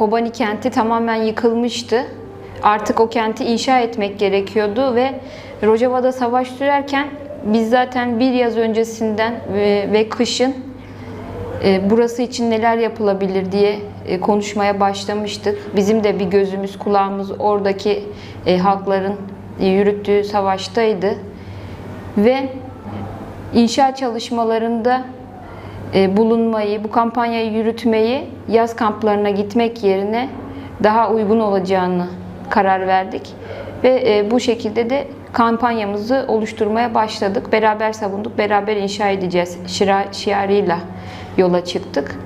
Kobani kenti tamamen yıkılmıştı. Artık o kenti inşa etmek gerekiyordu ve Rojava'da savaş sürerken biz zaten bir yaz öncesinden ve, ve kışın e, burası için neler yapılabilir diye e, konuşmaya başlamıştık. Bizim de bir gözümüz kulağımız oradaki e, halkların e, yürüttüğü savaştaydı. Ve inşaat çalışmalarında bulunmayı, bu kampanyayı yürütmeyi yaz kamplarına gitmek yerine daha uygun olacağını karar verdik. Ve e, bu şekilde de kampanyamızı oluşturmaya başladık. Beraber savunduk, beraber inşa edeceğiz şira- şiarıyla yola çıktık.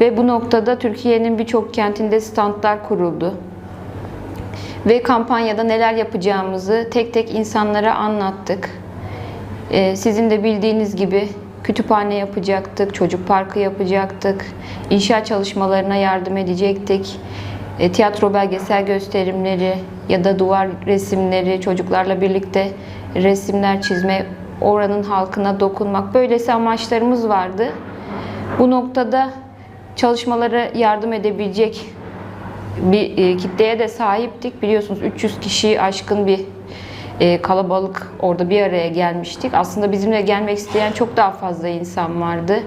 Ve bu noktada Türkiye'nin birçok kentinde standlar kuruldu. Ve kampanyada neler yapacağımızı tek tek insanlara anlattık. Ee, Sizin de bildiğiniz gibi kütüphane yapacaktık, çocuk parkı yapacaktık, inşaat çalışmalarına yardım edecektik. E, Tiyatro belgesel gösterimleri ya da duvar resimleri, çocuklarla birlikte resimler çizme, oranın halkına dokunmak böylesi amaçlarımız vardı. Bu noktada çalışmalara yardım edebilecek bir e, kitleye de sahiptik. Biliyorsunuz 300 kişiyi aşkın bir e, kalabalık orada bir araya gelmiştik. Aslında bizimle gelmek isteyen çok daha fazla insan vardı.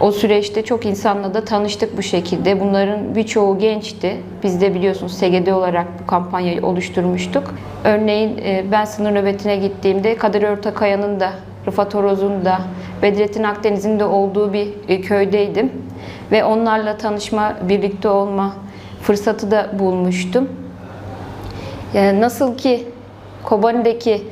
O süreçte çok insanla da tanıştık bu şekilde. Bunların birçoğu gençti. Biz de biliyorsunuz SGD olarak bu kampanyayı oluşturmuştuk. Örneğin e, ben sınır nöbetine gittiğimde Kadir Örtakaya'nın da, Rıfat Oroz'un da, Bedrettin Akdeniz'in de olduğu bir e, köydeydim. Ve onlarla tanışma, birlikte olma fırsatı da bulmuştum. Yani nasıl ki Kobani'deki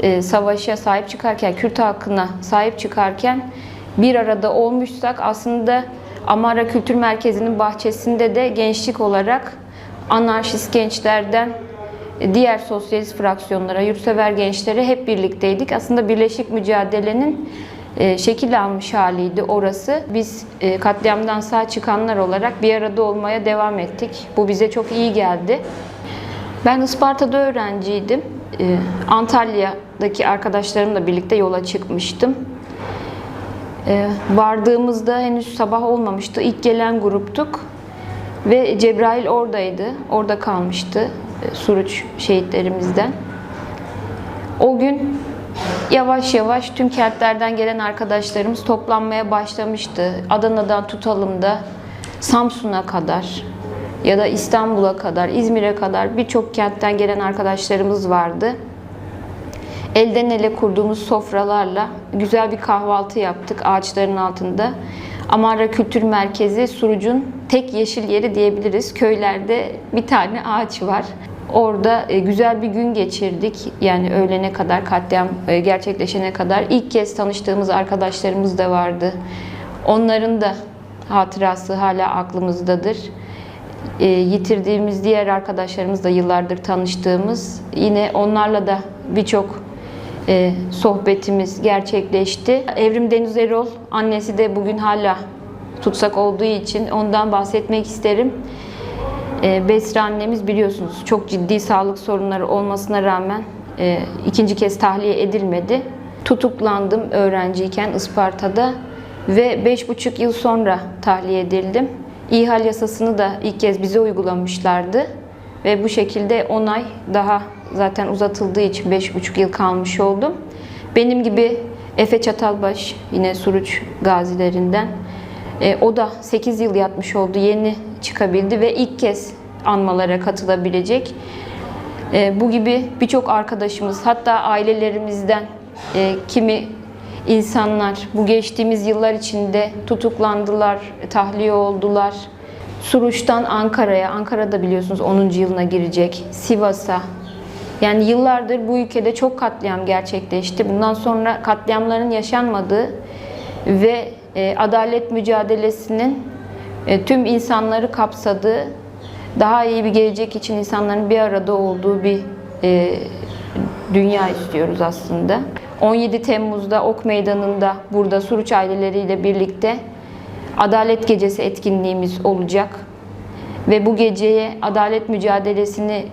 e, savaşa sahip çıkarken, Kürt halkına sahip çıkarken bir arada olmuşsak aslında Amara Kültür Merkezi'nin bahçesinde de gençlik olarak anarşist gençlerden e, diğer sosyalist fraksiyonlara, yurtsever gençlere hep birlikteydik. Aslında birleşik mücadelenin e, şekil almış haliydi orası. Biz e, katliamdan sağ çıkanlar olarak bir arada olmaya devam ettik. Bu bize çok iyi geldi. Ben Isparta'da öğrenciydim. Ee, Antalya'daki arkadaşlarımla birlikte yola çıkmıştım. Ee, vardığımızda henüz sabah olmamıştı. İlk gelen gruptuk. Ve Cebrail oradaydı. Orada kalmıştı. e, Suruç şehitlerimizden. O gün yavaş yavaş tüm kentlerden gelen arkadaşlarımız toplanmaya başlamıştı. Adana'dan tutalım da Samsun'a kadar ya da İstanbul'a kadar, İzmir'e kadar birçok kentten gelen arkadaşlarımız vardı. Elden ele kurduğumuz sofralarla güzel bir kahvaltı yaptık ağaçların altında. Amara Kültür Merkezi Suruc'un tek yeşil yeri diyebiliriz. Köylerde bir tane ağaç var. Orada e, güzel bir gün geçirdik. Yani öğlene kadar, katliam e, gerçekleşene kadar. ilk kez tanıştığımız arkadaşlarımız da vardı. Onların da hatırası hala aklımızdadır. E, yitirdiğimiz diğer arkadaşlarımız da yıllardır tanıştığımız. Yine onlarla da birçok e, sohbetimiz gerçekleşti. Evrim Deniz Erol, annesi de bugün hala tutsak olduğu için ondan bahsetmek isterim. E, Besra annemiz biliyorsunuz çok ciddi sağlık sorunları olmasına rağmen e, ikinci kez tahliye edilmedi. Tutuklandım öğrenciyken Isparta'da ve beş buçuk yıl sonra tahliye edildim. İhal yasasını da ilk kez bize uygulamışlardı. Ve bu şekilde 10 ay daha zaten uzatıldığı için 5,5 yıl kalmış oldum. Benim gibi Efe Çatalbaş yine Suruç gazilerinden. E, o da 8 yıl yatmış oldu. Yeni çıkabildi ve ilk kez anmalara katılabilecek. E, bu gibi birçok arkadaşımız hatta ailelerimizden e, kimi insanlar bu geçtiğimiz yıllar içinde tutuklandılar, tahliye oldular. Suruç'tan Ankara'ya, Ankara'da biliyorsunuz 10. yılına girecek, Sivas'a. Yani yıllardır bu ülkede çok katliam gerçekleşti. Bundan sonra katliamların yaşanmadığı ve e, adalet mücadelesinin e, tüm insanları kapsadığı, daha iyi bir gelecek için insanların bir arada olduğu bir e, dünya istiyoruz aslında. 17 Temmuz'da Ok Meydanı'nda burada Suruç aileleriyle birlikte Adalet Gecesi etkinliğimiz olacak. Ve bu geceye adalet mücadelesini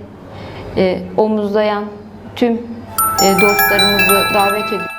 e, omuzlayan tüm e, dostlarımızı davet ediyoruz.